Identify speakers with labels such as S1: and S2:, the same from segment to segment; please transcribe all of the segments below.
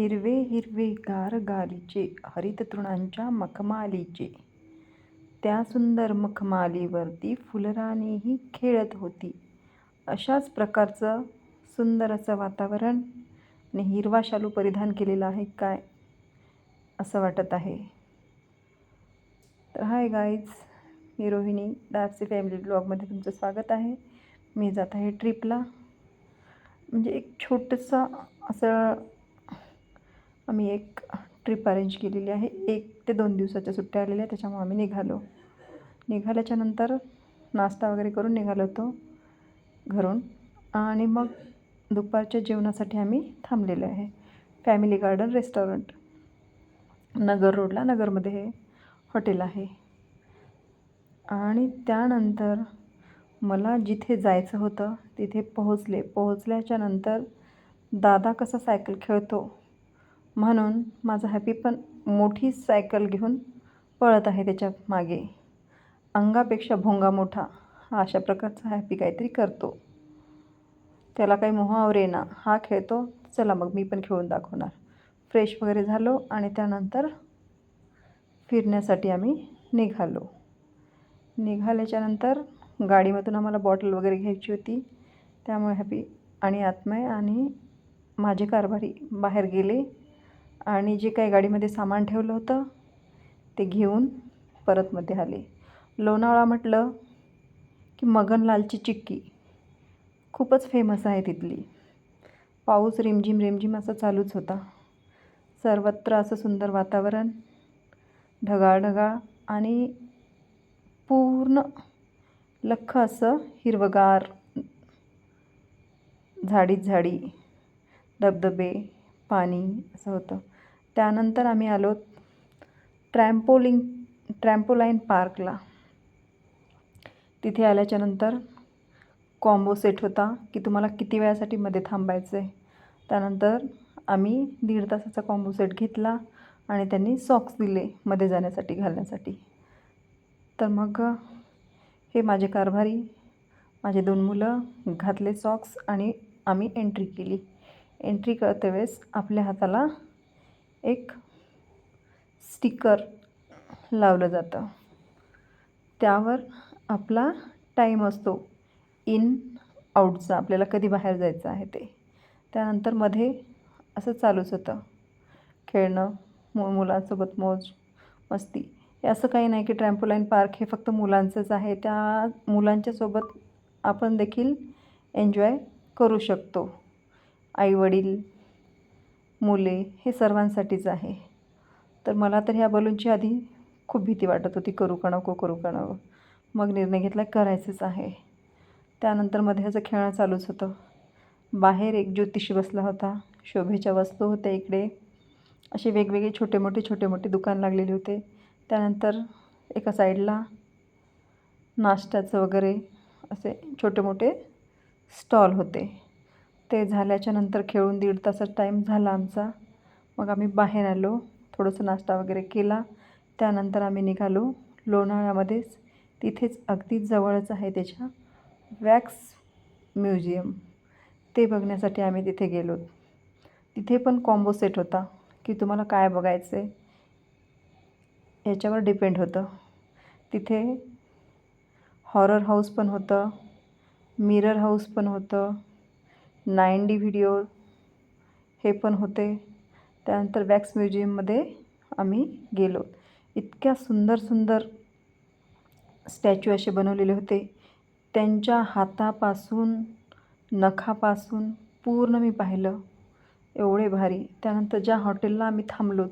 S1: हिरवे हिरवे गार गालीचे हरित तृणांच्या मखमालीचे. त्या सुंदर मखमालीवरती फुलराणीही खेळत होती. अशाच प्रकारचं सुंदर असं वातावरण आणि हिरवा शालू परिधान केलेला आहे काय? असं वाटत आहे. तर हाय गाईज मी रोहिणी दारसी फॅमिली ब्लॉगमध्ये तुमचं स्वागत आहे. मी जात आहे ट्रिपला. म्हणजे एक छोटंसं असं आम्ही एक ट्रिप अरेंज केलेली आहे. एक ते दोन दिवसाच्या सुट्ट्या आलेल्या त्याच्यामुळे आम्ही निघालो. निघाल्याच्या नंतर नाश्ता वगैरे करून निघालो होतो घरून. आणि मग दुपारच्या जेवणासाठी आम्ही थांबलेलो आहे. फॅमिली गार्डन रेस्टॉरंट नगर रोडला नगरमध्ये हे हॉटेल आहे. आणि त्यानंतर मला जिथे जायचं होतं तिथे पोहोचले. पोहोचल्याच्या नंतर दादा कसा सायकल खेळतो म्हणून माझा हॅपी पण मोठी सायकल घेऊन पळत आहे त्याच्यामागे. अंगापेक्षा भोंगा मोठा हा अशा प्रकारचा हॅपी काहीतरी करतो. त्याला काही मोहावर येणार हा खेळतो. चला मग मी पण खेळून दाखवणार. फ्रेश वगैरे झालो आणि त्यानंतर फिरण्यासाठी आम्ही निघालो. निघाल्याच्यानंतर गाडीमधून आम्हाला बॉटल वगैरे घ्यायची होती. त्यामुळे हॅपी आणि आत्मय आणि माझे कारभारी बाहेर गेले. आणि जे काही गाडीमध्ये सामान ठेवलं होतं ते घेऊन परत मध्ये आले. लोणावळा म्हटलं की मगनलालची चिक्की. खूपच फेमस आहे तिथली. पाऊस रिमझिम रिमझिम असं चालूच होता. सर्वत्र असं सुंदर वातावरण ढगाळ ढगाळ आणि पूर्ण लख्ख असं हिरवगार झाडीच झाडी धबधबे पाणी असं होतं. त्यानंतर आम्ही आलो ट्रॅम्पोलिंग ट्रॅम्पोलाईन पार्कला. तिथे आल्याच्यानंतर कॉम्बो सेट होता की तुम्हाला किती वेळासाठी मध्ये थांबायचं आहे त्यानंतर आम्ही दीड तासाचा कॉम्बो सेट घेतला आणि त्यांनी सॉक्स दिले मध्ये जाण्यासाठी घालण्यासाठी. तर मग हे माझे कारभारी माझे दोन मुलं घातले सॉक्स आणि आम्ही एंट्री केली. एंट्री करते वेळेस आपल्या हाताला एक स्टिकर लावलं जातं. त्यावर आपला टाईम असतो. इन आऊटचा आपल्याला कधी बाहेर जायचं आहे ते. त्यानंतरमध्ये असं चालूच होतं. खेळणं मु मुलांसोबत मौज मस्ती. हे असं काही नाही की ट्रॅम्पोलाईन पार्क हे फक्त मुलांचंच आहे. त्या मुलांच्यासोबत आपण देखील एन्जॉय करू शकतो. आईवडील मुले हे सर्वांसाठीच आहे. तर मला तर ह्या बलूनची आधी खूप भीती वाटत होती करू का नको करू का नको. मग निर्णय घेतला करायचंच आहे. त्यानंतरमध्ये ह्याचं खेळणं चालूच होतं. बाहेर एक ज्योतिषी बसला होता. शोभेच्या वस्तू होत्या इकडे. असे वेगवेगळे छोटे मोठे छोटे मोठे दुकान लागलेले होते. त्यानंतर एका साईडला नाश्त्याचं वगैरे असे छोटे मोठे स्टॉल होते. ते झाल्याच्यानंतर खेळून दीड तासाचा टाईम झाला आमचा. मग आम्ही बाहेर आलो. थोडंसं नाश्ता वगैरे केला. त्यानंतर आम्ही निघालो लोणावळ्यामध्येच. तिथेच अगदी जवळच आहे त्याच्या वॅक्स म्युझियम. ते बघण्यासाठी आम्ही तिथे गेलो. तिथे पण कॉम्बो सेट होता की तुम्हाला काय बघायचं आहे याच्यावर डिपेंड होतं. तिथे हॉरर हाऊस पण होतं मिरर हाऊस पण होतं. नाईन डी व्हिडिओ हे पण होते. त्यानंतर वॅक्स म्युझियममध्ये आम्ही गेलो. इतक्या सुंदर सुंदर स्टॅच्यू असे बनवलेले होते. त्यांच्या हातापासून नखापासून पूर्ण मी पाहिलं. एवढे भारी. त्यानंतर ज्या हॉटेलला आम्ही थांबलो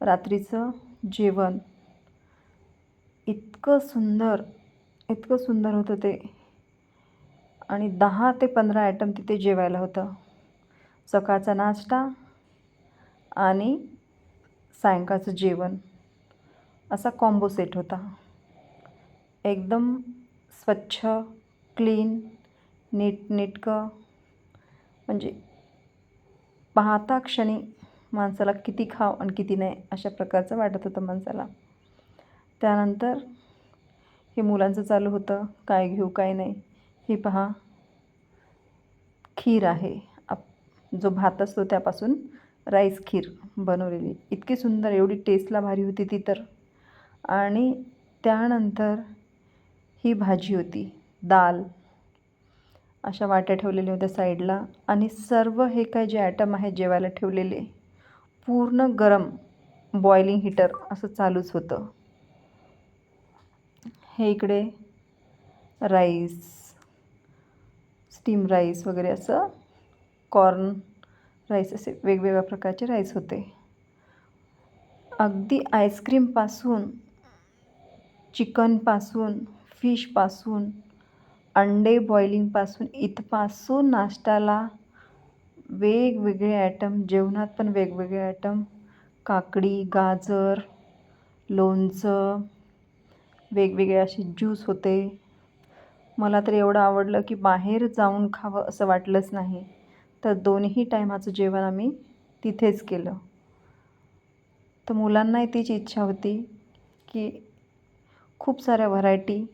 S1: रात्रीचं जेवण. इतकं सुंदर इतकं सुंदर होतं ते. आणि दहा ते पंधरा आयटम तिथे जेवायला होतं. सकाळचा नाश्ता आणि सायंकाळचं जेवण. असा कॉम्बो सेट होता. एकदम स्वच्छ क्लीन नीटनेटकं म्हणजे पाहता क्षणी माणसाला किती खाव आणि किती नाही अशा प्रकारचं वाटत होतं माणसाला. त्यानंतर हे मुलांचं चालू होतं. काय घेऊ काय नाही. ही पहा. खीर आहे. आप जो भात असतो त्यापासून राईस खीर बनवलेली. इतकी सुंदर एवढी टेस्टला भारी होती ती तर. आणि त्यानंतर ही भाजी होती दाल. अशा वाट्या ठेवलेल्या होत्या साईडला आणि सर्व हे काय जे ॲटम आहेत जेवायला ठेवलेले पूर्ण गरम बॉइलिंग हीटर असं चालूच होतं. हे इकडे राईस स्टीम राईस वगैरे असं कॉर्न राईस असे वेगवेगळ्या प्रकारचे राईस होते. अगदी आईस्क्रीमपासून चिकनपासून फिशपासून अंडे बॉइलिंगपासून इथपासून नाश्त्याला वेगवेगळे आयटम जेवणात पण वेगवेगळे आयटम काकडी गाजर लोणचं वेगवेगळे असे ज्यूस होते. मला तर एवढं आवडलं की बाहेर जाऊन खावं असं वाटलंच नाही. तर दोन्ही टायमाचं जेवण आम्ही तिथेच केलं. तर मुलांनाही तीच इच्छा होती की खूप साऱ्या व्हरायटी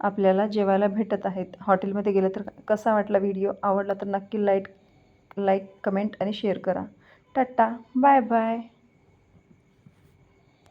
S1: आपल्याला जेवायला भेटत आहेत. हॉटेलमध्ये गेलं तर कसा वाटला व्हिडिओ? आवडला तर नक्की लाइट लाईक कमेंट आणि शेअर करा. Tata bye bye.